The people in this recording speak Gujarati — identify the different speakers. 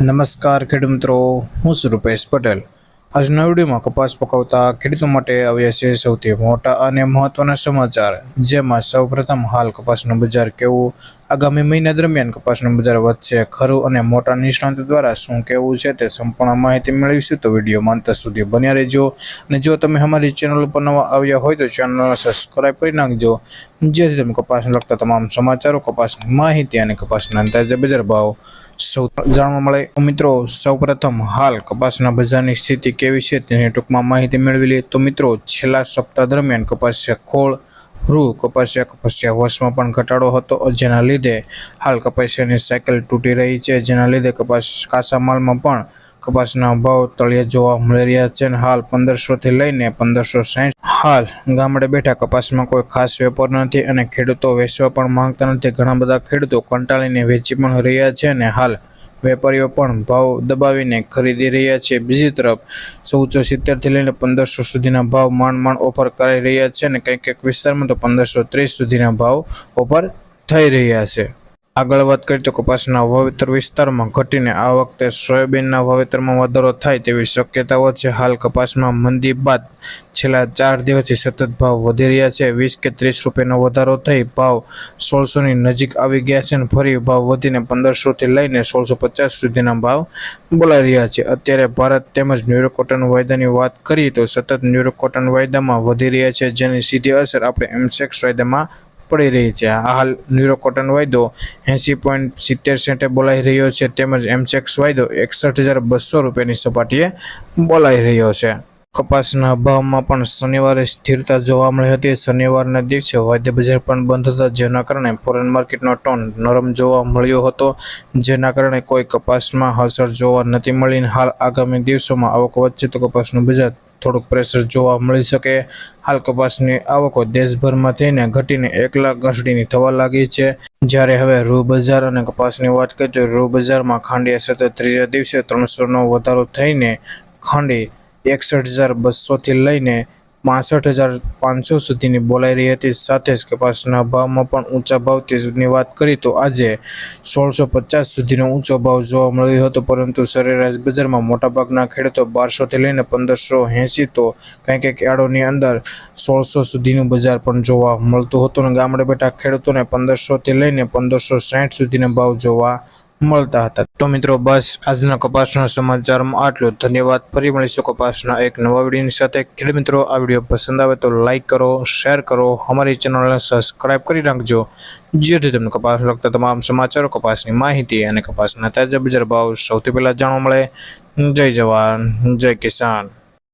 Speaker 1: નમસ્કાર ખેડૂત મિત્રો, હું છું રૂપેશ પટેલ. આજના વિડીયોમાં કપાસ પકવતા ખેડૂતો માટે આવ્યા છે સૌથી મોટા અને મહત્વના સમાચાર. જેમાં સૌપ્રથમ હાલ કપાસનું બજાર કેવું, આગામી મહિના દરમિયાન કપાસનું બજાર વધશે ખરું અને મોટા નિષ્ણાંત દ્વારા શું કહેવું છે તે સંપૂર્ણ માહિતી મેળવીશું તો વિડીયોમાં અંત સુધી બન્યા રહેજો. અને જો તમે અમારી ચેનલ ઉપર નવા આવ્યા હોય તો ચેનલને સબસ્ક્રાઈબ કરી નાખજો. જેથી તમે કપાસને લગતા તમામ સમાચારો, કપાસની માહિતી અને કપાસના અંદાજે બજાર ભાવ સૌ જાણવા મળે. મિત્રો, સૌપ્રથમ હાલ કપાસના બજારની સ્થિતિ કેવી છે તેની ટૂંકમાં માહિતી મેળવી લઈએ. તો મિત્રો, છેલ્લા સપ્તાહ દરમિયાન કપાસિયા ખોળ, રૂ કપાસિયા કપાસિયા વર્ષમાં પણ ઘટાડો હતો. જેના લીધે હાલ કપાસિયાની સાયકલ તૂટી રહી છે. જેના લીધે કપાસ કાચા માલમાં પણ કપાસના ભાવ તળિયે જોવા મળી રહ્યા છે અને હાલ પંદરસોથી લઈને પંદરસો સાહીઠ હાલ ગામડે બેઠા કપાસમાં કોઈ ખાસ વેપાર નથી અને ખેડૂતો વેચવા પણ માંગતા નથી. ઘણા બધા ખેડૂતો કંટાળીને વેચી પણ રહ્યા છે અને હાલ વેપારીઓ પણ ભાવ દબાવીને ખરીદી રહ્યા છે. બીજી તરફ ચૌદસો સિત્તેરથી લઈને પંદરસો સુધીના ભાવ માંડ માંડ ઓફર કરાઈ રહ્યા છે અને કંઈક કંઈક વિસ્તારમાં તો પંદરસો ત્રીસ સુધીના ભાવ ઓફર થઈ રહ્યા છે. આગળ વાત કરીએ તો કપાસના વાવેતર વિસ્તારમાં ઘટીને આ વખતે સોયાબીનના વાવેતરમાં વધારો થાય તેવી શક્યતાઓ છે. હાલ કપાસમાં મંદી બાદ છેલ્લા ચાર દિવસથી સતત ભાવ વધી રહ્યા છે. વીસ કે ત્રીસ રૂપિયાનો વધારો થઈ ભાવ સોળસોની નજીક આવી ગયા છે અને ફરી ભાવ વધીને પંદરસોથી લઈને સોળસો પચાસ સુધીના ભાવ બોલાઈ રહ્યા છે. અત્યારે ભારત તેમજ ન્યુયોર્ક કોટન વાયદાની વાત કરીએ તો સતત ન્યુયોર્ક કોટન વાયદામાં વધી રહ્યા છે, જેની સીધી અસર આપણે એમસેક્સ વાયદામાં પડી રહી છે. હાલ ન્યુરો કોટન વાયદો એંસી પોઈન્ટ સિત્તેર સેન્ટે બોલાઈ રહ્યો છે, તેમજ એમચેક્સ વાયદો એકસઠ હજાર બસો રૂપિયાની સપાટીએ બોલાઈ રહ્યો છે. કપાસના ભાવમાં પણ શનિવારે સ્થિરતા જોવા મળી હતી. શનિવારના દિવસે વાદ્ય બજાર પણ બંધ હતા, જેના કારણે ફોરેન માર્કેટનો ટોન નરમ જોવા મળ્યો હતો, જેના કારણે કોઈ કપાસમાં અસર જોવા નથી મળી. હાલ આગામી દિવસોમાં આવક વધશે તો કપાસનું બજાર થોડુંક પ્રેશર જોવા મળી શકે. હાલ કપાસની આવકો દેશભરમાં થઈને ઘટીને એક લાખ ઘસડીની થવા લાગી છે. જ્યારે હવે રૂ બજાર અને કપાસની વાત કરીએ તો રૂ બજારમાં ખાંડી અસર ત્રીજા દિવસે ત્રણસોનો વધારો થઈને ખાંડી એકસઠ હજાર બસોથી લઈને પાસઠ હજાર પાંચસો સુધીની બોલાઈ રહી હતી. સાથે જ કપાસના ભાવમાં પણ ઊંચા ભાવની વાત કરી તો આજે સોળસો પચાસ સુધીનો ઊંચો ભાવ જોવા મળ્યો હતો. પરંતુ સરેરાશ બજારમાં મોટાભાગના ખેડૂતો બારસોથી લઈને પંદરસો એંસી તો કંઈક કંઈક એડોની અંદર સોળસો સુધીનું બજાર પણ જોવા મળતું હતું. અને ગામડે બેઠા ખેડૂતોને પંદરસોથી લઈને પંદરસો સાઠ સુધીના ભાવ જોવા મળતા હતા. તો મિત્રો, બસ આજના કપાસના સમાચારમાં આટલું ધન્યવાદ. ફરી મળીશું કપાસના એક નવા વિડીયોની સાથે. ખેડૂત મિત્રો, આ વીડિયો પસંદ આવે તો લાઇક કરો શેર કરો. અમારી ચેનલને સબસ્ક્રાઇબ કરી નાખજો જેથી તમને કપાસ લગતા તમામ સમાચારો, કપાસની માહિતી અને કપાસના તાજા બજાર ભાવ સૌથી પહેલાં જાણવા મળે. જય જવાન, જય કિસાન.